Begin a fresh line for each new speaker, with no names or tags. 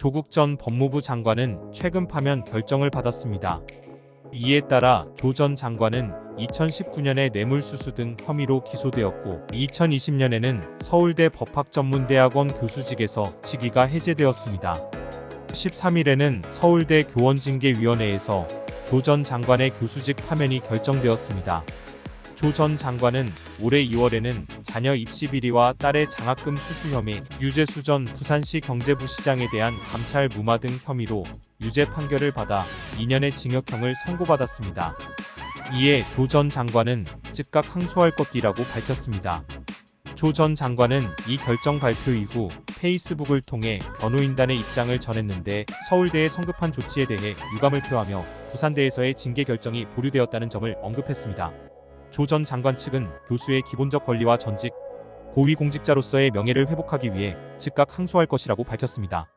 조국 전 법무부 장관은 최근 파면 결정을 받았습니다. 이에 따라 조 전 장관은 2019년에 뇌물수수 등 혐의로 기소되었고 2020년에는 서울대 법학전문대학원 교수직에서 직위가 해제되었습니다. 13일에는 서울대 교원징계위원회에서 조 전 장관의 교수직 파면이 결정되었습니다. 조 전 장관은 올해 2월에는 자녀 입시 비리와 딸의 장학금 수수 혐의, 유재수 전 부산시 경제부 시장에 대한 감찰 무마 등 혐의로 유죄 판결을 받아 2년의 징역형을 선고받았습니다. 이에 조 전 장관은 즉각 항소할 것이라고 밝혔습니다. 조 전 장관은 이 결정 발표 이후 페이스북을 통해 변호인단의 입장을 전했는데 서울대의 성급한 조치에 대해 유감을 표하며 부산대에서의 징계 결정이 보류되었다는 점을 언급했습니다. 조 전 장관 측은 교수의 기본적 권리와 전직, 고위공직자로서의 명예를 회복하기 위해 즉각 항소할 것이라고 밝혔습니다.